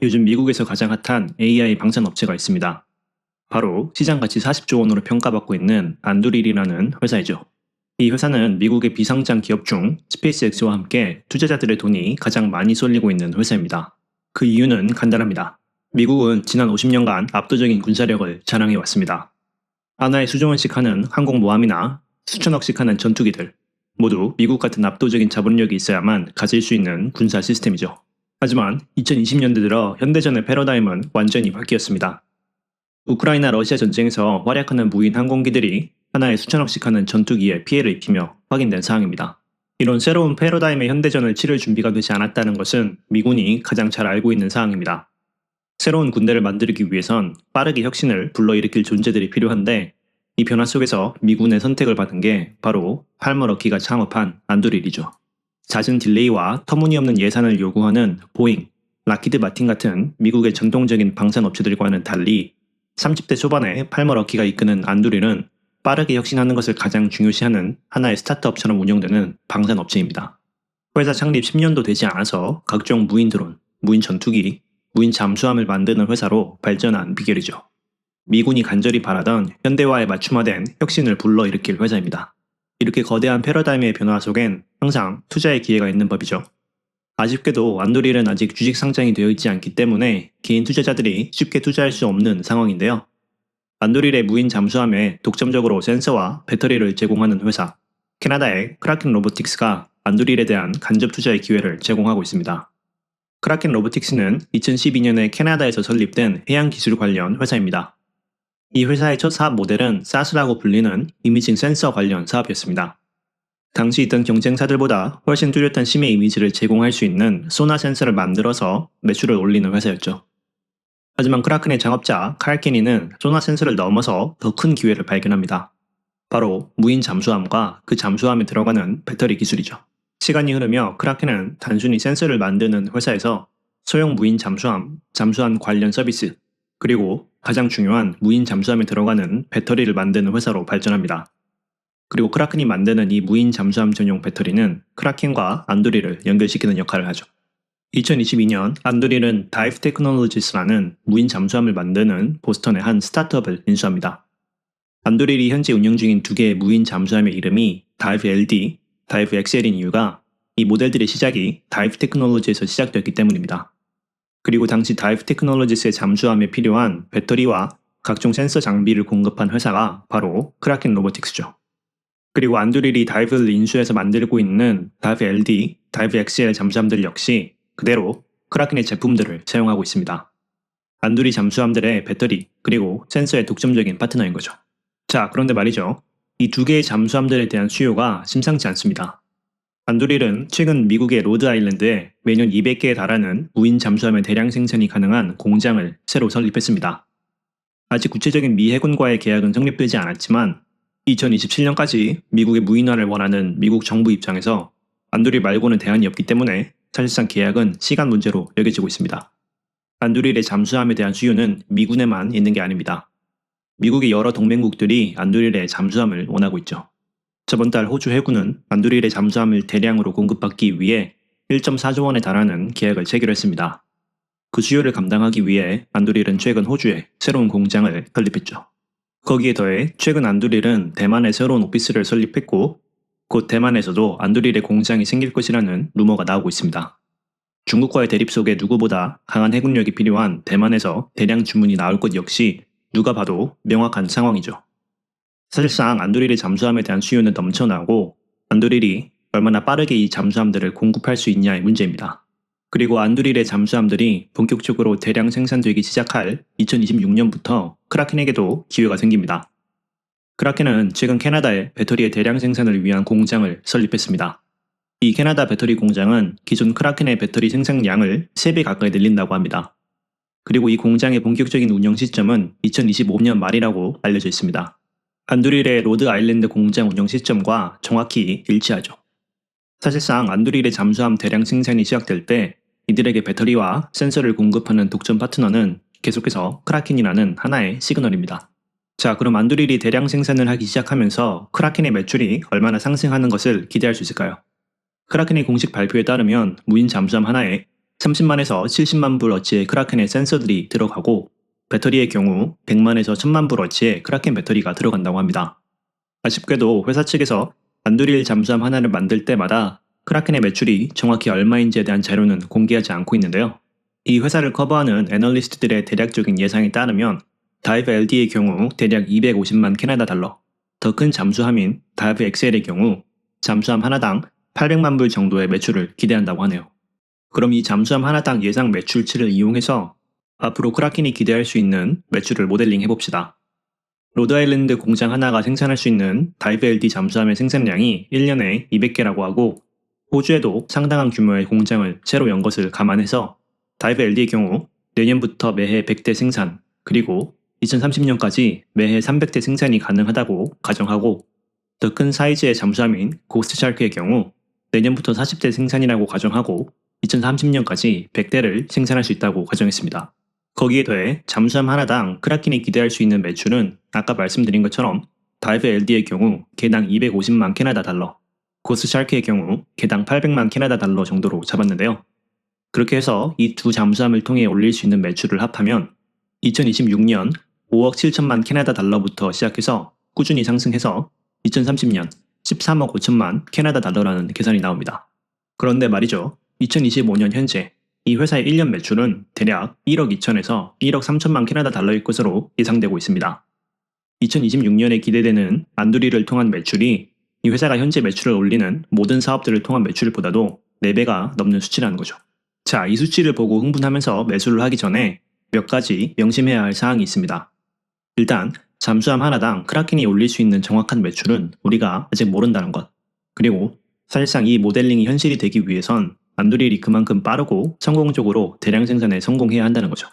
요즘 미국에서 가장 핫한 AI 방산 업체가 있습니다. 바로 시장 가치 40조 원으로 평가받고 있는 안두릴이라는 회사이죠. 이 회사는 미국의 비상장 기업 중 스페이스X와 함께 투자자들의 돈이 가장 많이 쏠리고 있는 회사입니다. 그 이유는 간단합니다. 미국은 지난 50년간 압도적인 군사력을 자랑해 왔습니다. 하나의 수조원씩 하는 항공모함이나 수천억씩 하는 전투기들, 모두 미국 같은 압도적인 자본력이 있어야만 가질 수 있는 군사 시스템이죠. 하지만 2020년대 들어 현대전의 패러다임은 완전히 바뀌었습니다. 우크라이나 러시아 전쟁에서 활약하는 무인 항공기들이 하나에 수천억씩 하는 전투기에 피해를 입히며 확인된 사항입니다. 이런 새로운 패러다임의 현대전을 치를 준비가 되지 않았다는 것은 미군이 가장 잘 알고 있는 사항입니다. 새로운 군대를 만들기 위해선 빠르게 혁신을 불러일으킬 존재들이 필요한데 이 변화 속에서 미군의 선택을 받은 게 바로 팔머러키가 창업한 안도릴이죠. 잦은 딜레이와 터무니없는 예산을 요구하는 보잉, 라키드 마틴 같은 미국의 전통적인 방산 업체들과는 달리 30대 초반에 팔머러키가 이끄는 안두릴은 빠르게 혁신하는 것을 가장 중요시하는 하나의 스타트업처럼 운영되는 방산 업체입니다. 회사 창립 10년도 되지 않아서 각종 무인 드론, 무인 전투기, 무인 잠수함을 만드는 회사로 발전한 비결이죠. 미군이 간절히 바라던 현대화에 맞춤화된 혁신을 불러일으킬 회사입니다. 이렇게 거대한 패러다임의 변화 속엔 항상 투자의 기회가 있는 법이죠. 아쉽게도 안도릴은 아직 주식 상장이 되어 있지 않기 때문에 개인 투자자들이 쉽게 투자할 수 없는 상황인데요. 안도릴의 무인 잠수함에 독점적으로 센서와 배터리를 제공하는 회사, 캐나다의 크라켄 로보틱스가 안도릴에 대한 간접 투자의 기회를 제공하고 있습니다. 크라켄 로보틱스는 2012년에 캐나다에서 설립된 해양 기술 관련 회사입니다. 이 회사의 첫 사업 모델은 사스라고 불리는 이미징 센서 관련 사업이었습니다. 당시 있던 경쟁사들보다 훨씬 뚜렷한 심해 이미지를 제공할 수 있는 소나 센서를 만들어서 매출을 올리는 회사였죠. 하지만 크라켄의 창업자 칼 케니는 소나 센서를 넘어서 더 큰 기회를 발견합니다. 바로 무인 잠수함과 그 잠수함에 들어가는 배터리 기술이죠. 시간이 흐르며 크라켄은 단순히 센서를 만드는 회사에서 소형 무인 잠수함, 잠수함 관련 서비스, 그리고 가장 중요한 무인 잠수함에 들어가는 배터리를 만드는 회사로 발전합니다. 그리고 크라켄이 만드는 이 무인 잠수함 전용 배터리는 크라켄과 안도리를 연결시키는 역할을 하죠. 2022년 안도리는 다이브 테크놀로지스라는 무인 잠수함을 만드는 보스턴의 한 스타트업을 인수합니다. 안도릴이 현재 운영 중인 두 개의 무인 잠수함의 이름이 다이브 LD, 다이브 XL인 이유가 이 모델들의 시작이 다이브 테크놀로지에서 시작되었기 때문입니다. 그리고 당시 다이브 테크놀로지스의 잠수함에 필요한 배터리와 각종 센서 장비를 공급한 회사가 바로 크라켄 로보틱스죠. 그리고 안드릴이 다이브를 인수해서 만들고 있는 다이브 LD, 다이브 XL 잠수함들 역시 그대로 크라켄의 제품들을 사용하고 있습니다. 안두리 잠수함들의 배터리 그리고 센서의 독점적인 파트너인 거죠. 자, 그런데 말이죠. 이 두 개의 잠수함들에 대한 수요가 심상치 않습니다. 안두릴은 최근 미국의 로드 아일랜드에 매년 200개에 달하는 무인 잠수함의 대량 생산이 가능한 공장을 새로 설립했습니다. 아직 구체적인 미 해군과의 계약은 성립되지 않았지만 2027년까지 미국의 무인화를 원하는 미국 정부 입장에서 안두릴 말고는 대안이 없기 때문에 사실상 계약은 시간 문제로 여겨지고 있습니다. 안두릴의 잠수함에 대한 수요는 미군에만 있는 게 아닙니다. 미국의 여러 동맹국들이 안두릴의 잠수함을 원하고 있죠. 저번 달 호주 해군은 안두릴의 잠수함을 대량으로 공급받기 위해 1.4조 원에 달하는 계약을 체결했습니다. 그 수요를 감당하기 위해 안두릴은 최근 호주에 새로운 공장을 설립했죠. 거기에 더해 최근 안두릴은 대만에 새로운 오피스를 설립했고 곧 대만에서도 안두릴의 공장이 생길 것이라는 루머가 나오고 있습니다. 중국과의 대립 속에 누구보다 강한 해군력이 필요한 대만에서 대량 주문이 나올 것 역시 누가 봐도 명확한 상황이죠. 사실상 안두릴의 잠수함에 대한 수요는 넘쳐나고 안두릴이 얼마나 빠르게 이 잠수함들을 공급할 수 있냐의 문제입니다. 그리고 안두릴의 잠수함들이 본격적으로 대량 생산되기 시작할 2026년부터 크라켄에게도 기회가 생깁니다. 크라켄은 최근 캐나다에 배터리의 대량 생산을 위한 공장을 설립했습니다. 이 캐나다 배터리 공장은 기존 크라켄의 배터리 생산량을 3배 가까이 늘린다고 합니다. 그리고 이 공장의 본격적인 운영 시점은 2025년 말이라고 알려져 있습니다. 안두릴의 로드 아일랜드 공장 운영 시점과 정확히 일치하죠. 사실상 안두릴의 잠수함 대량 생산이 시작될 때 이들에게 배터리와 센서를 공급하는 독점 파트너는 계속해서 크라켄이라는 하나의 시그널입니다. 자, 그럼 안두릴이 대량 생산을 하기 시작하면서 크라켄의 매출이 얼마나 상승하는 것을 기대할 수 있을까요? 크라켄의 공식 발표에 따르면 무인 잠수함 하나에 30만에서 70만 불 어치의 크라켄의 센서들이 들어가고 배터리의 경우 100만에서 1000만 불어치의 크라켄 배터리가 들어간다고 합니다. 아쉽게도 회사 측에서 안드릴 잠수함 하나를 만들 때마다 크라켄의 매출이 정확히 얼마인지에 대한 자료는 공개하지 않고 있는데요. 이 회사를 커버하는 애널리스트들의 대략적인 예상에 따르면 다이브 LD의 경우 대략 250만 캐나다 달러, 더 큰 잠수함인 다이브 XL의 경우 잠수함 하나당 800만 불 정도의 매출을 기대한다고 하네요. 그럼 이 잠수함 하나당 예상 매출치를 이용해서 앞으로 크라켄이 기대할 수 있는 매출을 모델링 해봅시다. 로드아일랜드 공장 하나가 생산할 수 있는 다이브 LD 잠수함의 생산량이 1년에 200개라고 하고 호주에도 상당한 규모의 공장을 새로 연 것을 감안해서 다이브 LD의 경우 내년부터 매해 100대 생산 그리고 2030년까지 매해 300대 생산이 가능하다고 가정하고 더 큰 사이즈의 잠수함인 고스트 샤크의 경우 내년부터 40대 생산이라고 가정하고 2030년까지 100대를 생산할 수 있다고 가정했습니다. 거기에 더해 잠수함 하나당 크라켄이 기대할 수 있는 매출은 아까 말씀드린 것처럼 다이브 LD의 경우 개당 250만 캐나다 달러, 고스 샤크의 경우 개당 800만 캐나다 달러 정도로 잡았는데요. 그렇게 해서 이 두 잠수함을 통해 올릴 수 있는 매출을 합하면 2026년 5억 7천만 캐나다 달러부터 시작해서 꾸준히 상승해서 2030년 13억 5천만 캐나다 달러라는 계산이 나옵니다. 그런데 말이죠. 2025년 현재 이 회사의 1년 매출은 대략 1억 2천에서 1억 3천만 캐나다 달러일 것으로 예상되고 있습니다. 2026년에 기대되는 안두리를 통한 매출이 이 회사가 현재 매출을 올리는 모든 사업들을 통한 매출보다도 4배가 넘는 수치라는 거죠. 자, 이 수치를 보고 흥분하면서 매수를 하기 전에 몇 가지 명심해야 할 사항이 있습니다. 일단 잠수함 하나당 크라켄이 올릴 수 있는 정확한 매출은 우리가 아직 모른다는 것. 그리고 사실상 이 모델링이 현실이 되기 위해선 안드릴이 그만큼 빠르고 성공적으로 대량 생산에 성공해야 한다는 거죠.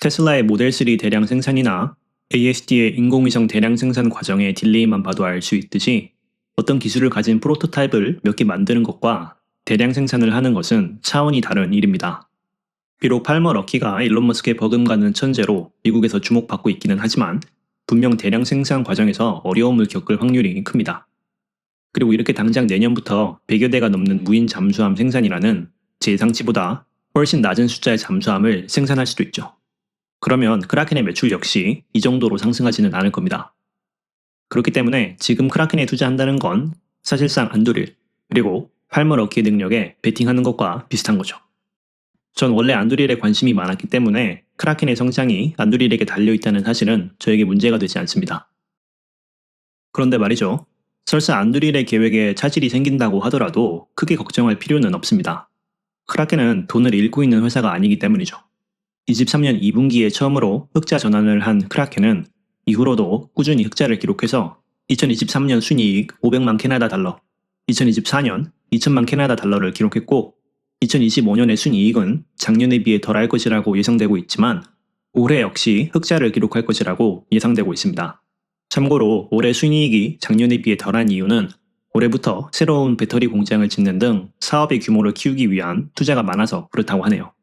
테슬라의 모델 3 대량 생산이나 ASD의 인공위성 대량 생산 과정의 딜레이만 봐도 알 수 있듯이 어떤 기술을 가진 프로토타입을 몇 개 만드는 것과 대량 생산을 하는 것은 차원이 다른 일입니다. 비록 팔머 럭키가 일론 머스크의 버금가는 천재로 미국에서 주목받고 있기는 하지만 분명 대량 생산 과정에서 어려움을 겪을 확률이 큽니다. 그리고 이렇게 당장 내년부터 100여 대가 넘는 무인 잠수함 생산이라는 제 예상치보다 훨씬 낮은 숫자의 잠수함을 생산할 수도 있죠. 그러면 크라켄의 매출 역시 이 정도로 상승하지는 않을 겁니다. 그렇기 때문에 지금 크라켄에 투자한다는 건 사실상 안두릴 그리고 팔머 럭키의 능력에 베팅하는 것과 비슷한 거죠. 전 원래 안두릴에 관심이 많았기 때문에 크라켄의 성장이 안두릴에게 달려있다는 사실은 저에게 문제가 되지 않습니다. 그런데 말이죠. 설사 안두릴의 계획에 차질이 생긴다고 하더라도 크게 걱정할 필요는 없습니다. 크라켄은 돈을 잃고 있는 회사가 아니기 때문이죠. 23년 2분기에 처음으로 흑자 전환을 한 크라켄은 이후로도 꾸준히 흑자를 기록해서 2023년 순이익 500만 캐나다 달러, 2024년 2천만 캐나다 달러를 기록했고 2025년의 순이익은 작년에 비해 덜할 것이라고 예상되고 있지만 올해 역시 흑자를 기록할 것이라고 예상되고 있습니다. 참고로 올해 순이익이 작년에 비해 덜한 이유는 올해부터 새로운 배터리 공장을 짓는 등 사업의 규모를 키우기 위한 투자가 많아서 그렇다고 하네요.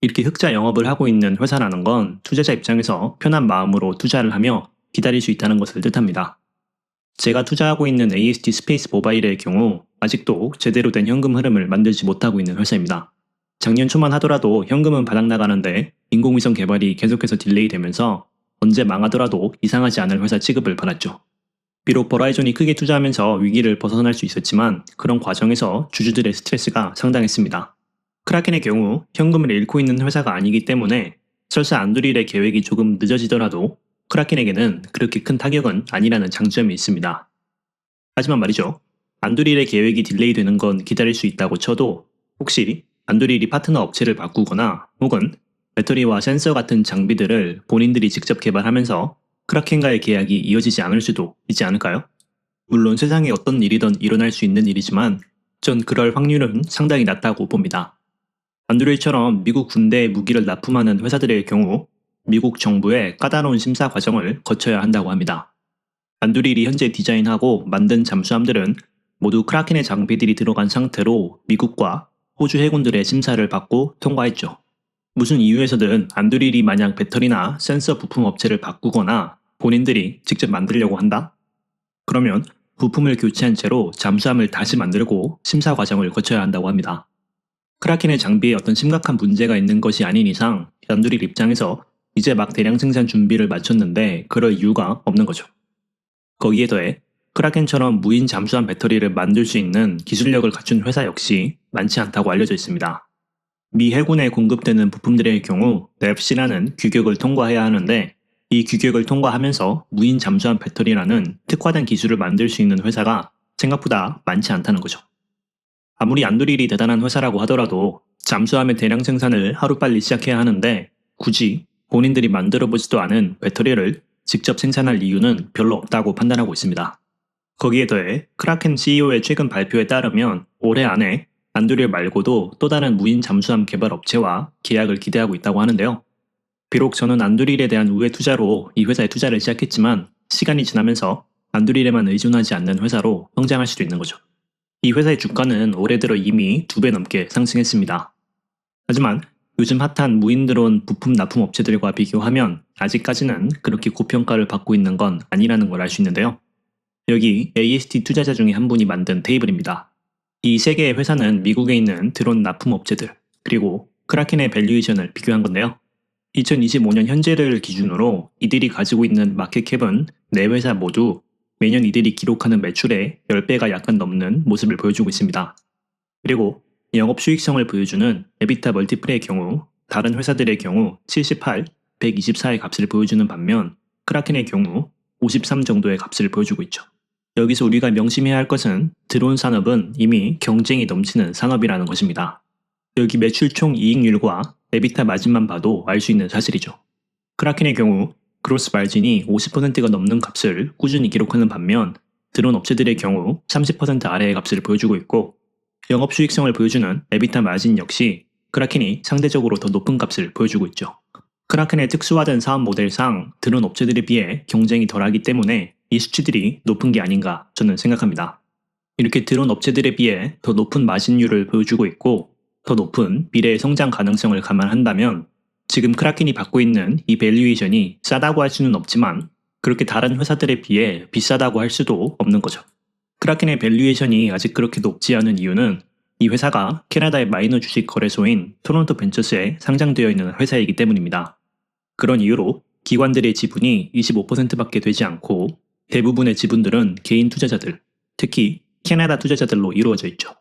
이렇게 흑자 영업을 하고 있는 회사라는 건 투자자 입장에서 편한 마음으로 투자를 하며 기다릴 수 있다는 것을 뜻합니다. 제가 투자하고 있는 AST 스페이스 모바일의 경우 아직도 제대로 된 현금 흐름을 만들지 못하고 있는 회사입니다. 작년 초만 하더라도 현금은 바닥 나가는데 인공위성 개발이 계속해서 딜레이 되면서 언제 망하더라도 이상하지 않을 회사 취급을 받았죠. 비록 버라이존이 크게 투자하면서 위기를 벗어날 수 있었지만 그런 과정에서 주주들의 스트레스가 상당했습니다. 크라켄의 경우 현금을 잃고 있는 회사가 아니기 때문에 설사 안드릴의 계획이 조금 늦어지더라도 크라켄에게는 그렇게 큰 타격은 아니라는 장점이 있습니다. 하지만 말이죠. 안드릴의 계획이 딜레이 되는 건 기다릴 수 있다고 쳐도 혹시 안드릴이 파트너 업체를 바꾸거나 혹은 배터리와 센서 같은 장비들을 본인들이 직접 개발하면서 크라켄과의 계약이 이어지지 않을 수도 있지 않을까요? 물론 세상에 어떤 일이든 일어날 수 있는 일이지만 전 그럴 확률은 상당히 낮다고 봅니다. 안드릴처럼 미국 군대에 무기를 납품하는 회사들의 경우 미국 정부의 까다로운 심사 과정을 거쳐야 한다고 합니다. 안드릴이 현재 디자인하고 만든 잠수함들은 모두 크라켄의 장비들이 들어간 상태로 미국과 호주 해군들의 심사를 받고 통과했죠. 무슨 이유에서든 안드릴이 만약 배터리나 센서 부품 업체를 바꾸거나 본인들이 직접 만들려고 한다? 그러면 부품을 교체한 채로 잠수함을 다시 만들고 심사 과정을 거쳐야 한다고 합니다. 크라켄의 장비에 어떤 심각한 문제가 있는 것이 아닌 이상 안두릴 입장에서 이제 막 대량 생산 준비를 마쳤는데 그럴 이유가 없는 거죠. 거기에 더해 크라켄처럼 무인 잠수함 배터리를 만들 수 있는 기술력을 갖춘 회사 역시 많지 않다고 알려져 있습니다. 미 해군에 공급되는 부품들의 경우 넵시라는 규격을 통과해야 하는데 이 규격을 통과하면서 무인 잠수함 배터리라는 특화된 기술을 만들 수 있는 회사가 생각보다 많지 않다는 거죠. 아무리 안드릴이 대단한 회사라고 하더라도 잠수함의 대량 생산을 하루빨리 시작해야 하는데 굳이 본인들이 만들어보지도 않은 배터리를 직접 생산할 이유는 별로 없다고 판단하고 있습니다. 거기에 더해 크라켄 CEO의 최근 발표에 따르면 올해 안에 안드릴 말고도 또 다른 무인 잠수함 개발 업체와 계약을 기대하고 있다고 하는데요. 비록 저는 안드릴에 대한 우회 투자로 이 회사에 투자를 시작했지만 시간이 지나면서 안드릴에만 의존하지 않는 회사로 성장할 수도 있는 거죠. 이 회사의 주가는 올해 들어 이미 두 배 넘게 상승했습니다. 하지만 요즘 핫한 무인 드론 부품 납품 업체들과 비교하면 아직까지는 그렇게 고평가를 받고 있는 건 아니라는 걸 알 수 있는데요. 여기 AST 투자자 중에 한 분이 만든 테이블입니다. 이 세 개의 회사는 미국에 있는 드론 납품 업체들, 그리고 크라켄의 밸류에이션을 비교한 건데요. 2025년 현재를 기준으로 이들이 가지고 있는 마켓캡은 네 회사 모두 매년 이들이 기록하는 매출의 10배가 약간 넘는 모습을 보여주고 있습니다. 그리고 영업 수익성을 보여주는 에비타 멀티플의 경우 다른 회사들의 경우 78, 124의 값을 보여주는 반면 크라켄의 경우 53 정도의 값을 보여주고 있죠. 여기서 우리가 명심해야 할 것은 드론 산업은 이미 경쟁이 넘치는 산업이라는 것입니다. 여기 매출 총 이익률과 에비타 마진만 봐도 알 수 있는 사실이죠. 크라켄의 경우 그로스 마진이 50%가 넘는 값을 꾸준히 기록하는 반면 드론 업체들의 경우 30% 아래의 값을 보여주고 있고 영업 수익성을 보여주는 에비타 마진 역시 크라켄이 상대적으로 더 높은 값을 보여주고 있죠. 크라켄의 특수화된 사업 모델상 드론 업체들에 비해 경쟁이 덜하기 때문에 이 수치들이 높은 게 아닌가 저는 생각합니다. 이렇게 드론 업체들에 비해 더 높은 마진율을 보여주고 있고 더 높은 미래의 성장 가능성을 감안한다면 지금 크라켄이 받고 있는 이 밸류에이션이 싸다고 할 수는 없지만 그렇게 다른 회사들에 비해 비싸다고 할 수도 없는 거죠. 크라켄의 밸류에이션이 아직 그렇게 높지 않은 이유는 이 회사가 캐나다의 마이너 주식 거래소인 토론토 벤처스에 상장되어 있는 회사이기 때문입니다. 그런 이유로 기관들의 지분이 25%밖에 되지 않고 대부분의 지분들은 개인 투자자들, 특히 캐나다 투자자들로 이루어져 있죠.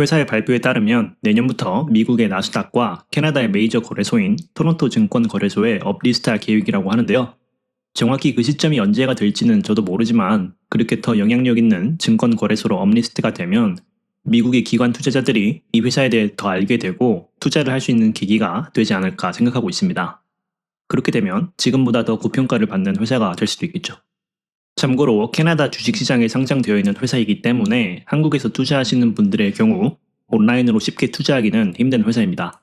회사의 발표에 따르면 내년부터 미국의 나스닥과 캐나다의 메이저 거래소인 토론토 증권 거래소에 업리스트할 계획이라고 하는데요. 정확히 그 시점이 언제가 될지는 저도 모르지만 그렇게 더 영향력 있는 증권 거래소로 업리스트가 되면 미국의 기관 투자자들이 이 회사에 대해 더 알게 되고 투자를 할 수 있는 계기가 되지 않을까 생각하고 있습니다. 그렇게 되면 지금보다 더 고평가를 받는 회사가 될 수도 있겠죠. 참고로 캐나다 주식시장에 상장되어 있는 회사이기 때문에 한국에서 투자하시는 분들의 경우 온라인으로 쉽게 투자하기는 힘든 회사입니다.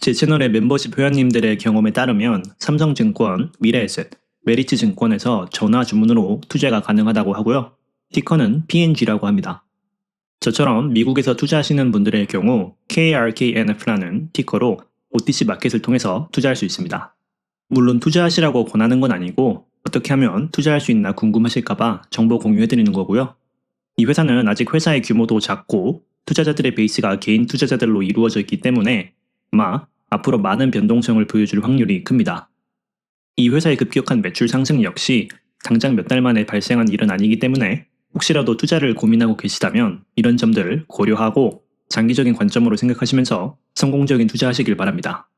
제 채널의 멤버십 회원님들의 경험에 따르면 삼성증권, 미래에셋, 메리츠증권에서 전화 주문으로 투자가 가능하다고 하고요. 티커는 PNG라고 합니다. 저처럼 미국에서 투자하시는 분들의 경우 KRKNF라는 티커로 OTC 마켓을 통해서 투자할 수 있습니다. 물론 투자하시라고 권하는 건 아니고 어떻게 하면 투자할 수 있나 궁금하실까봐 정보 공유해드리는 거고요. 이 회사는 아직 회사의 규모도 작고 투자자들의 베이스가 개인 투자자들로 이루어져 있기 때문에 아마 앞으로 많은 변동성을 보여줄 확률이 큽니다. 이 회사의 급격한 매출 상승 역시 당장 몇 달 만에 발생한 일은 아니기 때문에 혹시라도 투자를 고민하고 계시다면 이런 점들을 고려하고 장기적인 관점으로 생각하시면서 성공적인 투자하시길 바랍니다.